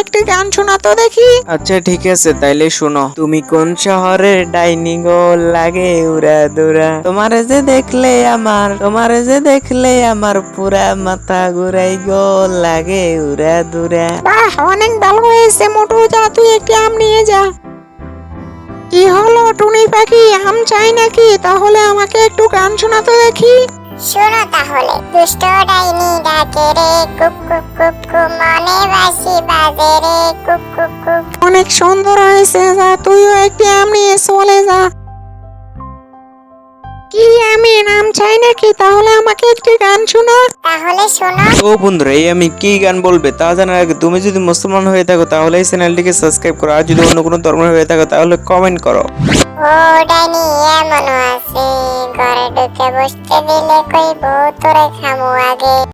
একটি গান শোনাতো দেখি। আচ্ছা ঠিক আছে তাইলে শোনো। তুমি কোন শহরের ডাইনিং ও লাগে? উড়া দুরা। তোমারে যে দেখলে আমার তোমারে যে দেখলে আমার পুরা মাথা ঘুরাই গো লাগে উড়া দুরা। বাহ অনেক ভালো হয়েছে মোটু। যা তুই একটি আম নিয়ে যা। কি হলো টুনি পাখি? আম চাই নাকি? তাহলে আমাকে একটু গান শোনাতো দেখি। শোনো তাহলে দুষ্ট ডাইনি ডাকে রে কুক কুক কুক কুক মনে বাসি বাজে রে কুক কুক কুক। অনেক সুন্দর হয়েছে যা তুইও একটি আম নিয়ে চলে যা। কি আমি নাম চাই নাকি? তাহলে আমাকে একটি গান শোনা। তাহলে শোনো। ও বন্ধুরা এই আমি কি গান বলবে তা জানার আগে তুমি যদি মুসলমান হয়ে থাকো তাহলে এই চ্যানেলটিকে সাবস্ক্রাইব করো। আর যদি অন্য কোনো ধর্মের হয়ে থাকো তাহলে কমেন্ট করো। ও ডাইনি এমন আছে। ঘরে ঢুকে বসতে দিলে কই বউ তোরে খামু আগে।